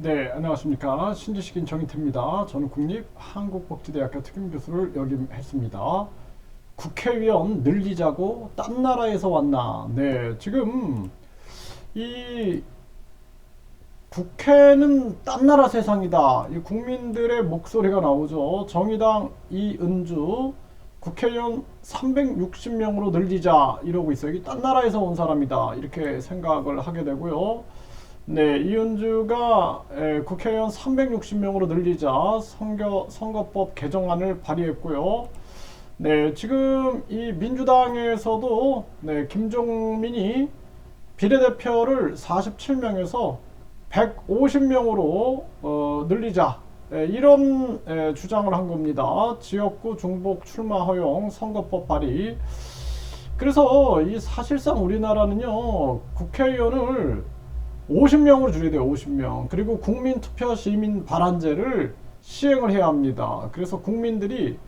네, 안녕하십니까. 신지식인 정인태입니다. 저는 국립한국복지대학교 특임교수를 역임했습니다. 국회의원 늘리자고 딴 나라에서 왔나. 네, 지금 이 국회는 딴 나라 세상이다. 이 국민들의 목소리가 나오죠. 정의당 이은주 국회의원 360명으로 늘리자 이러고 있어요. 이게 딴 나라에서 온 사람이다. 이렇게 생각을 하게 되고요. 네, 이은주가 에, 국회의원 360명으로 늘리자 선거, 선거법 개정안을 발의했고요. 네, 지금 이 민주당에서도 네, 김종민이 비례대표를 47명에서 150명으로 어, 늘리자 에, 이런 에, 주장을 한 겁니다. 지역구 중복 출마 허용 선거법 발의. 그래서 이 사실상 우리나라는요 국회의원을 50명으로 줄여야 돼요. 50명. 그리고 국민투표 시민 발안제를 시행을 해야 합니다. 그래서 국민들이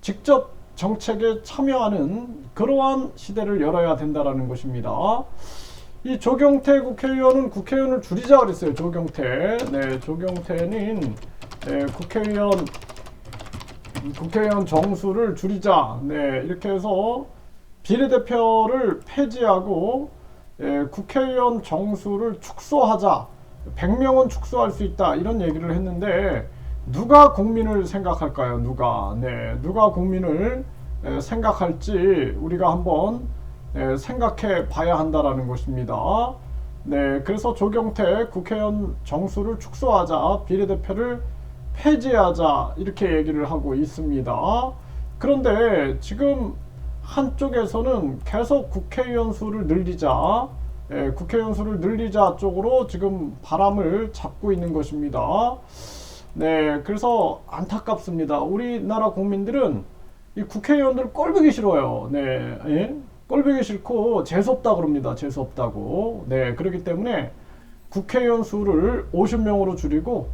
직접 정책에 참여하는 그러한 시대를 열어야 된다라는 것입니다. 이 조경태 국회의원은 국회의원을 줄이자 그랬어요. 조경태. 네, 조경태는 네, 국회의원 국회의원 정수를 줄이자. 네, 이렇게 해서 비례대표를 폐지하고 예, 국회의원 정수를 축소하자. 100명은 축소할 수 있다. 이런 얘기를 했는데 누가 국민을 생각할까요? 누가? 네, 누가 국민을 에, 생각할지 우리가 한번 에, 생각해 봐야 한다라는 것입니다. 네, 그래서 조경태 국회의원 정수를 축소하자, 비례대표를 폐지하자 이렇게 얘기를 하고 있습니다. 그런데 지금 한쪽에서는 계속 국회의원 수를 늘리자, 예, 국회의원 수를 늘리자 쪽으로 지금 바람을 잡고 있는 것입니다. 네, 그래서 안타깝습니다. 우리나라 국민들은 이 국회의원들 꼴보기 싫어요. 네, 예? 꼴보기 싫고 재수없다 그럽니다. 재수없다고. 네, 그렇기 때문에 국회의원 수를 50명으로 줄이고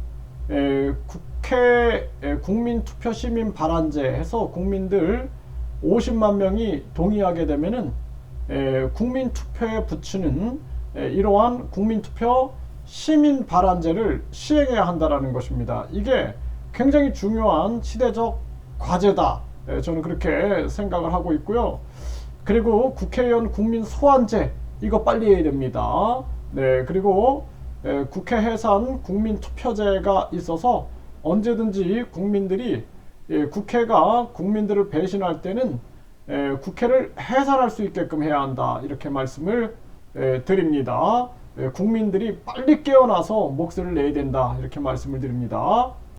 에, 국회 에, 국민투표 시민 발안제 해서 국민들 50만 명이 동의하게 되면은 에, 국민 투표에 붙이는 에, 이러한 국민 투표 시민 발안제를 시행해야 한다라는 것입니다. 이게 굉장히 중요한 시대적 과제다. 에, 저는 그렇게 생각을 하고 있고요. 그리고 국회의원 국민 소환제 이거 빨리 해야 됩니다. 네, 그리고 에, 국회 해산 국민 투표제가 있어서 언제든지 국민들이 예, 국회가 국민들을 배신할 때는 에, 국회를 해산할 수 있게끔 해야 한다 이렇게 말씀을 에, 드립니다. 에, 국민들이 빨리 깨어나서 목소리를 내야 된다 이렇게 말씀을 드립니다.